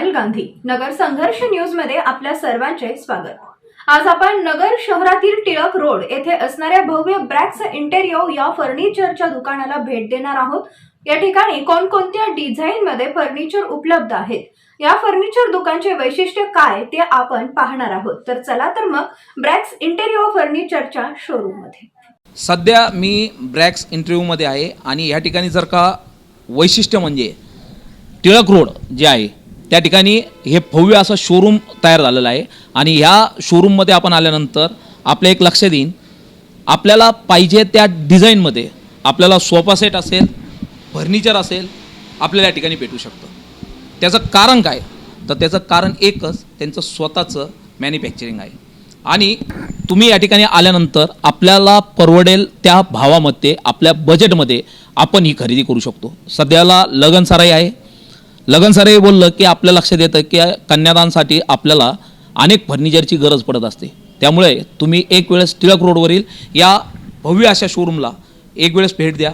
पायल गांधी नगर संघर्ष न्यूजमध्ये आपल्या सर्वांचे स्वागत. आज आपण नगर शहरातील टिळक रोड येथे असणाऱ्या भव्य ब्रॅक्स इंटेरिओ या फर्निचरच्या दुकानाला भेट देणार आहोत. या ठिकाणी कोणकोणत्या डिझाईन मध्ये फर्निचर उपलब्ध आहेत? या फर्निचर दुकानचे वैशिष्ट्य काय ते आपण पाहणार आहोत. तर चला तर मग ब्रॅक्स इंटेरिओ फर्निचरच्या शोरूममध्ये. सध्या मी ब्रॅक्स इंटरव्ह्यूमध्ये आहे आणि या ठिकाणी जर का वैशिष्ट्य म्हणजे टिळक रोड जे आहे त्या ठिकाणी हे भव्य असं शोरूम तयार झालेलं आहे. आणि ह्या शोरूममध्ये आपण आल्यानंतर आपलं एक लक्ष देईन. आपल्याला पाहिजे त्या डिझाईनमध्ये आपल्याला सोफा सेट असेल फर्निचर असेल आपल्याला या ठिकाणी भेटू शकतं. त्याचं कारण काय? तर त्याचं कारण एकच त्यांचं स्वतःचं मॅन्युफॅक्चरिंग आहे. आणि तुम्ही या ठिकाणी आल्यानंतर आपल्याला परवडेल त्या भावामध्ये आपल्या बजेटमध्ये आपण ही खरेदी करू शकतो. सध्याला लगन आहे. लगन सराई बोललं की आपल्या लक्षात येतं की कन्यादानसाठी आपल्याला अनेक फर्निचरची गरज पडत असते. त्यामुळे तुम्ही एक वेळेस टिळक रोडवरील या भव्य अशा शोरूमला एक वेळेस भेट द्या.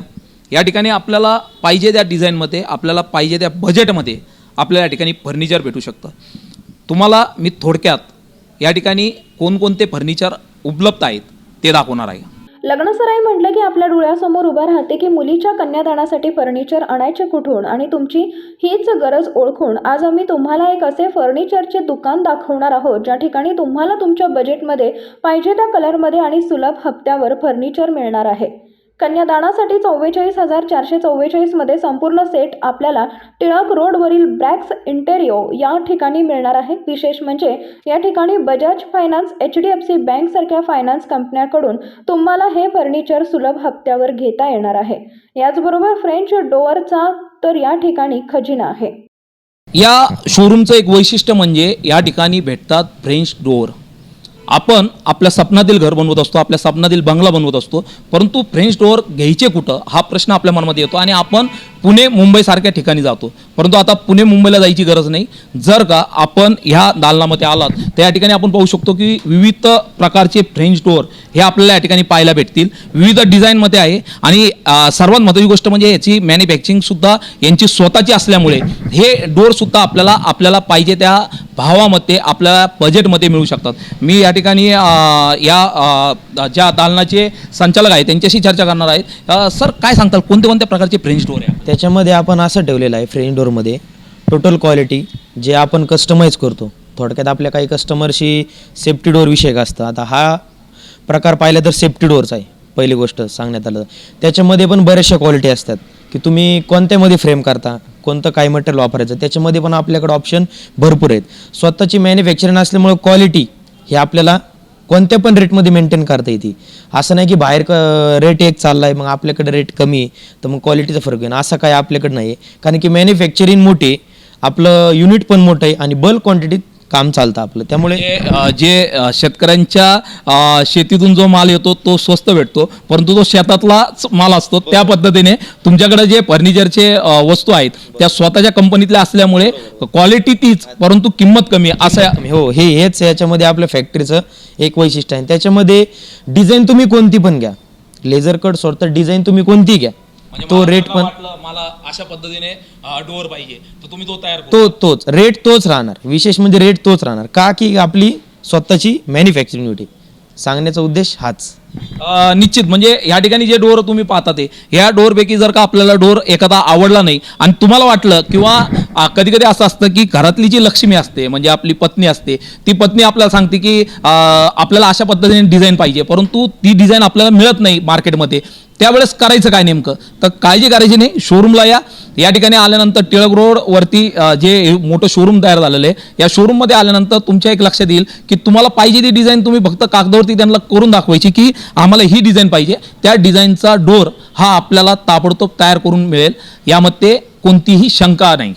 या ठिकाणी आपल्याला पाहिजे त्या डिझाईनमध्ये आपल्याला पाहिजे त्या बजेटमध्ये आपल्याला या ठिकाणी फर्निचर भेटू शकतं. तुम्हाला मी थोडक्यात या ठिकाणी कोणकोणते फर्निचर उपलब्ध आहेत ते दाखवणार आहे. लग्नसराई म्हटलं की आपल्या डोळ्यासमोर उभं राहते की मुलीच्या कन्यादानासाठी फर्निचर आणायचे कुठून आणि तुमची हीच गरज ओळखून आज आम्ही तुम्हाला एक असे फर्निचरचे दुकान दाखवणार आहोत ज्या ठिकाणी तुम्हाला तुमच्या बजेटमध्ये पाहिजे त्या कलरमध्ये आणि सुलभ हप्त्यावर फर्निचर मिळणार आहे. कन्यादानासाठी चव्वेचाळीस हजार चारशे चव्वेचाळीसमध्ये संपूर्ण सेट आपल्याला टिळक रोडवरील ब्रॅक्स इंटेरिओ या ठिकाणी मिळणार आहे. विशेष म्हणजे या ठिकाणी Bajaj finance H D F C बँकसारख्या finance कंपन्याकडून तुम्हाला हे फर्निचर सुलभ हप्त्यावर घेता येणार आहे. याचबरोबर फ्रेंच डोअरचा तर या ठिकाणी खजिना आहे. या शोरूमचं एक वैशिष्ट्य म्हणजे या ठिकाणी भेटतात फ्रेंच डोअर. आपण आपल्या स्वप्नातील घर बनवत असतो आपल्या स्वप्नातील बंगला बनवत असतो परंतु फ्रेंच डोअर घ्यायचे कुठं हा प्रश्न आपल्या मनामध्ये येतो आणि आपण पुणे मुंबईसारख्या ठिकाणी जातो. परंतु आता पुणे मुंबईला जायची गरज नाही. जर का आपण ह्या दालनामध्ये आलात तर या ठिकाणी आपण पाहू शकतो की विविध प्रकारचे फ्रेंच डोअर हे आपल्याला या ठिकाणी पाहायला भेटतील. विविध डिझाईनमध्ये आहे आणि सर्वात महत्त्वाची गोष्ट म्हणजे याची मॅन्युफॅक्चरिंगसुद्धा यांची स्वतःची असल्यामुळे हे डोअरसुद्धा आपल्याला आपल्याला पाहिजे त्या भावामध्ये आपल्याला बजेटमध्ये मिळू शकतात. मी या ठिकाणी या ज्या दालनाचे संचालक आहेत त्यांच्याशी चर्चा करणार आहेत सर काय सांगताल? कोणत्या कोणत्या प्रकारचे फ्रेंच डोअर आहे? त्याच्यामध्ये आपण असं ठेवलेलं आहे फ्रेंच डोअरमध्ये टोटल क्वालिटी जे आपण कस्टमाइज करतो. थोडक्यात आपल्या काही कस्टमरशी सेफ्टी डोअर विषयक असतं. आता हा प्रकार पाहिला तर सेफ्टी डोअरचा आहे पहिली गोष्ट सांगण्यात आलं त्याच्यामध्ये पण बऱ्याचशा क्वालिटी असतात की तुम्ही कोणत्यामध्ये फ्रेम करता कोणतं काय मटेरियल वापरायचं त्याच्यामध्ये पण आपल्याकडे ऑप्शन भरपूर आहेत. स्वतःची मॅन्युफॅक्चरिंग असल्यामुळे क्वालिटी हे आपल्याला कोणत्या पण रेटमध्ये मेंटेन करता येते. असं नाही की बाहेर क रेट एक चालला आहे मग आपल्याकडे रेट कमी आहे तर मग क्वालिटीचा फरक आहे असं काय आपल्याकडे नाही आहे कारण की मॅन्युफॅक्चरिंग मोठी आहे, आपलं युनिट पण मोठं आहे आणि बल्क क्वांटिटीत काम चालतं आपलं. त्यामुळे अं, जे अं, शेतकऱ्यांच्या अं, शेतीतून जो माल येतो तो स्वस्त भेटतो. परंतु तो शेतातलाच माल असतो. त्या पद्धतीने तुमच्याकडे जे फर्निचरचे अं, वस्तू आहेत त्या स्वतःच्या कंपनीतल्या असल्यामुळे क्वालिटी तीच परंतु किंमत कमी असं हो हे हेच याच्यामध्ये आपल्या फॅक्टरीचं एक वैशिष्ट्य आहे. त्याच्यामध्ये डिझाईन तुम्ही कोणती पण घ्या. लेझर कट सोडता डिझाईन तुम्ही कोणती घ्या. तो मला- रेट पण मला अशा पद्धतीने डोअर पाहिजे. तर तुम्ही तो तयार तो तोच. रेट तोच राहणार. विशेष म्हणजे रेट तोच राहणार. का की आपली स्वतःची मॅन्युफॅक्चरिंग युनिट सांगण्याचा उद्देश हाच. निश्चित. म्हणजे या ठिकाणी जे डोअर तुम्ही पाहता ते ह्या डोअरपैकी जर का आपल्याला डोअर एखादा आवडला नाही आणि तुम्हाला वाटलं किंवा कधी कधी असं असतं की घरातली जी लक्ष्मी असते म्हणजे आपली पत्नी असते ती पत्नी आपल्याला सांगते की आपल्याला अशा पद्धतीने डिझाईन पाहिजे. परंतु ती डिझाईन आपल्याला मिळत नाही मार्केटमध्ये त्यावेळेस करायचं काय नेमकं? तर काळजी करायची नाही. शोरूमला या. या ठिकाणी आल्यानंतर टिळक रोड वरती जे मोठं शोरूम तयार झालेलं आहे या शोरूममध्ये आल्यानंतर तुमच्या एक लक्षात येईल की तुम्हाला पाहिजे ती डिझाईन तुम्ही फक्त कागदावरती त्यांना करून दाखवायची की आम्हाला ही डिझाईन पाहिजे. त्या डिझाईनचा डोर हा आपल्याला ताबडतोब तयार करून मिळेल. यामध्ये कोणतीही शंका नाही.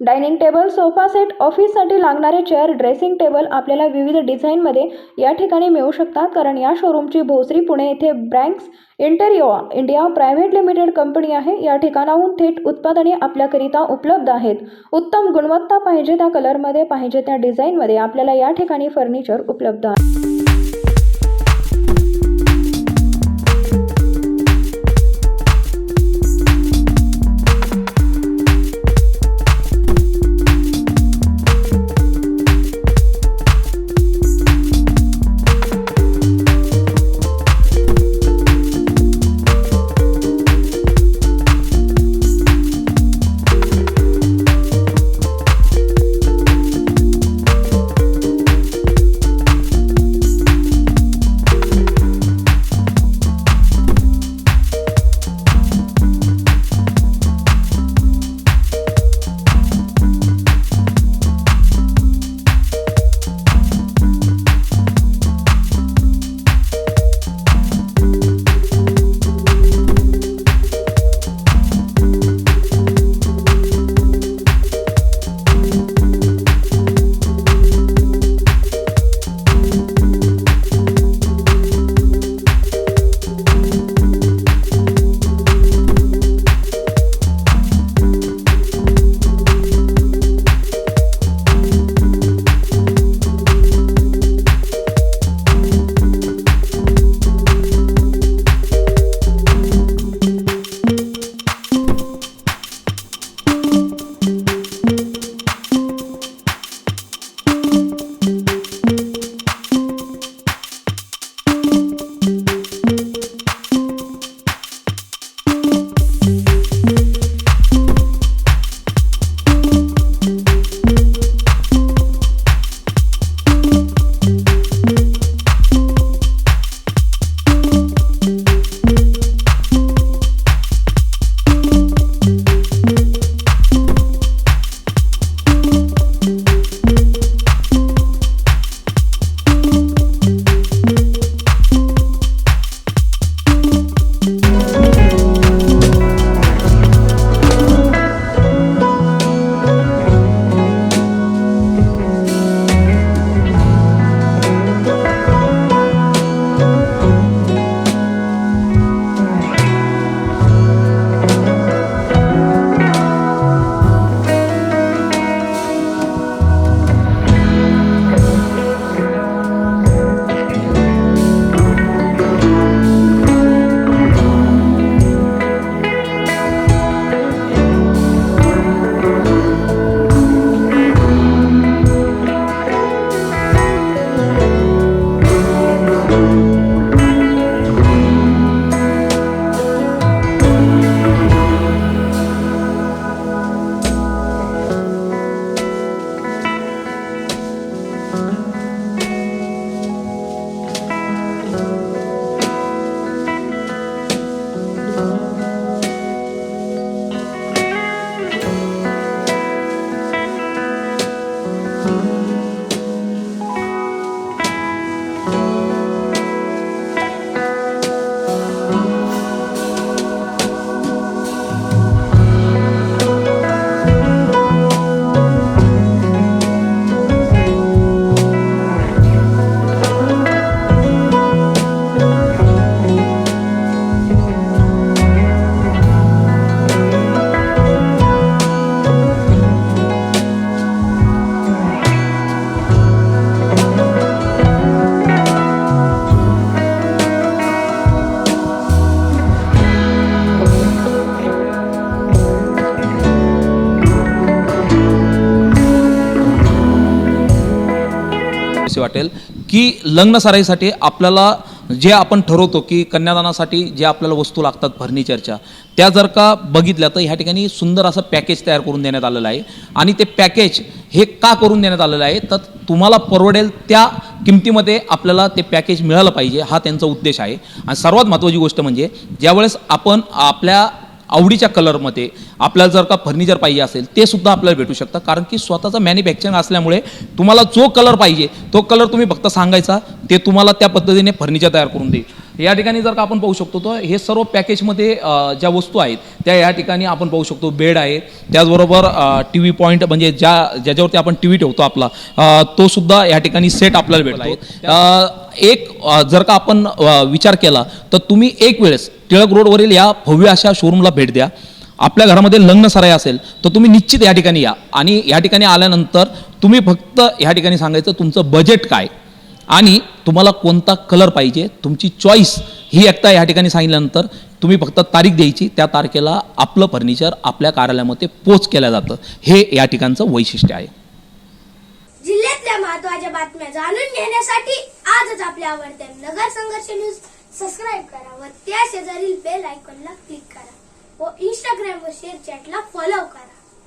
डायनिंग टेबल सोफा सेट ऑफिससाठी लागणारे चेअर ड्रेसिंग टेबल आपल्याला विविध डिझाईनमध्ये या ठिकाणी मिळू शकतात. कारण या शोरूमची भोसरी पुणे येथे ब्रँक्स Interio India private limited company आहे. या ठिकाणाहून थेट उत्पादने आपल्याकरिता उपलब्ध आहेत. उत्तम गुणवत्ता पाहिजे त्या कलरमध्ये पाहिजे त्या डिझाईनमध्ये आपल्याला या ठिकाणी फर्निचर उपलब्ध आहे. की लग्न सराईसाठी आपल्याला जे आपण ठरवतो की कन्यादानासाठी जे आपल्याला वस्तू लागतात फर्निचरच्या त्या जर का बघितल्या तर ह्या ठिकाणी सुंदर असं पॅकेज तयार करून देण्यात आलेलं आहे. आणि ते पॅकेज हे का करून देण्यात आलेलं आहे? तर तुम्हाला परवडेल त्या किमतीमध्ये आपल्याला ते पॅकेज मिळालं पाहिजे हा त्यांचा उद्देश आहे. आणि सर्वात महत्त्वाची गोष्ट म्हणजे ज्यावेळेस आपण आपल्या आवडीच्या कलरमध्ये आपल्याला जर का फर्निचर पाहिजे असेल ते सुद्धा आपल्याला भेटू शकतं. कारण की स्वतःचं मॅन्युफॅक्चरिंग असल्यामुळे तुम्हाला जो कलर पाहिजे तो कलर तुम्ही फक्त सांगायचा ते तुम्हाला त्या पद्धतीने फर्निचर तयार करून देईल. या ठिकाणी जर का आपण पाहू शकतो तर हे सर्व पॅकेजमध्ये ज्या वस्तू आहेत त्या या ठिकाणी आपण पाहू शकतो. बेड आहे. त्याचबरोबर टी व्ही पॉईंट म्हणजे ज्या ज्याच्यावरती आपण टी व्ही ठेवतो आपला तो सुद्धा या ठिकाणी सेट आपल्याला भेटतो. एक जर का आपण विचार केला तर तुम्ही एक वेळेस टिळक रोडवरील या भव्य अशा शोरूमला भेट द्या. आपल्या घरामध्ये लग्न सराई असेल तर तुम्ही निश्चित या ठिकाणी या. आणि या ठिकाणी आल्यानंतर तुम्ही फक्त या ठिकाणी सांगायचं तुमचं बजेट काय? आणि तुम्हाला कोणता कलर पाहिजे तुमची चॉईस ही एकता या ठिकाणी सांगितल्यानंतर तुम्ही फक्त तारीख द्यायची त्या तारखेला आपलं फर्निचर आपल्या कार्यालयामध्ये पोच केलं जातं. हे या ठिकाणचं वैशिष्ट्य आहे. जिल्ह्यातल्या महत्त्वाच्या बातम्या जाणून घेण्यासाठी आजच आपल्या आवडत्या नगर संघर्ष न्यूज सबस्क्राईब करा व त्या शेजारील बेल आयकॉनला क्लिक करा व इंस्टाग्राम व शेअर चॅटला फॉलो करा.